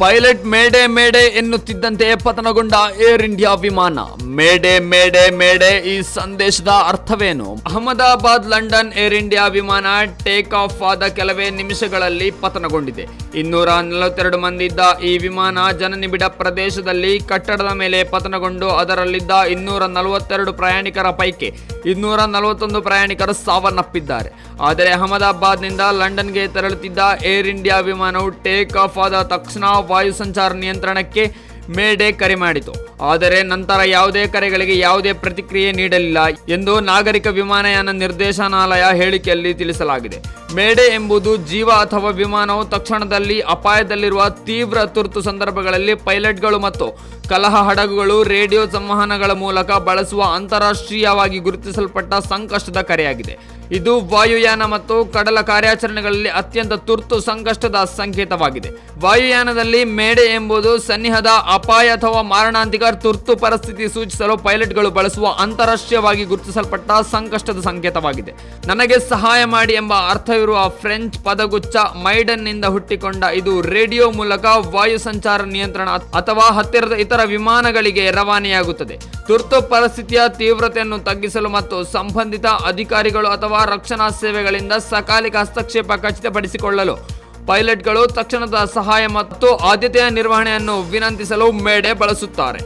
Pilot mayday mayday ಎನ್ನುತ್ತಿದ್ದಂತೆ ಪತನಗೊಂಡ Air India ವಿಮಾನ. ಮೇಡೆ ಮೇಡೆ ಮೇಡೆ ಈ ಸಂದೇಶದ ಅರ್ಥವೇನು? ಅಹಮದಾಬಾದ್, ಲಂಡನ್, ಏರ್ ಇಂಡಿಯಾ ವಿಮಾನ ಟೇಕ್ ಆಫ್ ಆದ ಕೆಲವೇ ನಿಮಿಷಗಳಲ್ಲಿ ಪತನಗೊಂಡಿದೆ. ಇನ್ನೂರ ನಲವತ್ತೆರಡು ಮಂದಿ ಇದ್ದ ಈ ವಿಮಾನ ಜನನಿಬಿಡ ಪ್ರದೇಶದಲ್ಲಿ ಕಟ್ಟಡದ ಮೇಲೆ ಪತನಗೊಂಡು ಅದರಲ್ಲಿದ್ದ ಇನ್ನೂರ ನಲವತ್ತೆರಡು ಪ್ರಯಾಣಿಕರ ಪೈಕಿ ಇನ್ನೂರ ನಲವತ್ತೊಂದು ಪ್ರಯಾಣಿಕರು ಸಾವನ್ನಪ್ಪಿದ್ದಾರೆ. ಆದರೆ ಅಹಮದಾಬಾದ್ನಿಂದ ಲಂಡನ್ಗೆ ತೆರಳುತ್ತಿದ್ದ ಏರ್ ಇಂಡಿಯಾ ವಿಮಾನವು ಟೇಕ್ ಆಫ್ ಆದ ತಕ್ಷಣ ವಾಯು ಸಂಚಾರ ನಿಯಂತ್ರಣಕ್ಕೆ ಮೇಡೆ ಕರೆ ಮಾಡಿತು. ಆದರೆ ನಂತರ ಯಾವುದೇ ಕರೆಗಳಿಗೆ ಯಾವುದೇ ಪ್ರತಿಕ್ರಿಯೆ ನೀಡಲಿಲ್ಲ ಎಂದು ನಾಗರಿಕ ವಿಮಾನಯಾನ ನಿರ್ದೇಶನಾಲಯ ಹೇಳಿಕೆಯಲ್ಲಿ ತಿಳಿಸಲಾಗಿದೆ. ಮೇಡೆ ಎಂಬುದು ಜೀವ ಅಥವಾ ವಿಮಾನವು ತಕ್ಷಣದಲ್ಲಿ ಅಪಾಯದಲ್ಲಿರುವ ತೀವ್ರ ತುರ್ತು ಸಂದರ್ಭಗಳಲ್ಲಿ ಪೈಲಟ್ಗಳು ಮತ್ತು ಕಲಹ ಹಡಗುಗಳು ರೇಡಿಯೋ ಸಂವಹನಗಳ ಮೂಲಕ ಬಳಸುವ ಅಂತಾರಾಷ್ಟ್ರೀಯವಾಗಿ ಗುರುತಿಸಲ್ಪಟ್ಟ ಸಂಕಷ್ಟದ ಕರೆಯಾಗಿದೆ. ಇದು ವಾಯುಯಾನ ಮತ್ತು ಕಡಲ ಕಾರ್ಯಾಚರಣೆಗಳಲ್ಲಿ ಅತ್ಯಂತ ತುರ್ತು ಸಂಕಷ್ಟದ ಸಂಕೇತವಾಗಿದೆ. ವಾಯುಯಾನದಲ್ಲಿ ಮೇಡೆ ಎಂಬುದು ಸನ್ನಿಹದ ಅಪಾಯ ಅಥವಾ ಮಾರಣಾಂತಿಕ ತುರ್ತು ಪರಿಸ್ಥಿತಿ ಸೂಚಿಸಲು ಪೈಲಟ್ಗಳು ಬಳಸುವ ಅಂತಾರಾಷ್ಟ್ರೀಯವಾಗಿ ಗುರುತಿಸಲ್ಪಟ್ಟ ಸಂಕಷ್ಟದ ಸಂಕೇತವಾಗಿದೆ. ನನಗೆ ಸಹಾಯ ಮಾಡಿ ಎಂಬ ಅರ್ಥವಿರುವ ಫ್ರೆಂಚ್ ಪದಗುಚ್ಛ ಮೈಡನ್ನಿಂದ ಹುಟ್ಟಿಕೊಂಡ ಇದು ರೇಡಿಯೋ ಮೂಲಕ ವಾಯು ಸಂಚಾರ ನಿಯಂತ್ರಣ ಅಥವಾ ಹತ್ತಿರದ ಇತರ ವಿಮಾನಗಳಿಗೆ ರವಾನೆಯಾಗುತ್ತದೆ. ತುರ್ತು ಪರಿಸ್ಥಿತಿಯ ತೀವ್ರತೆಯನ್ನು ತಗ್ಗಿಸಲು ಮತ್ತು ಸಂಬಂಧಿತ ಅಧಿಕಾರಿಗಳು ಅಥವಾ ರಕ್ಷಣಾ ಸೇವೆಗಳಿಂದ ಸಕಾಲಿಕ ಹಸ್ತಕ್ಷೇಪ ಖಚಿತಪಡಿಸಿಕೊಳ್ಳಲು ಪೈಲಟ್ಗಳು ತಕ್ಷಣದ ಸಹಾಯ ಮತ್ತು ಆದ್ಯತೆಯ ನಿರ್ವಹಣೆಯನ್ನು ವಿನಂತಿಸಲು ಮೇಡೆ ಬಳಸುತ್ತಾರೆ.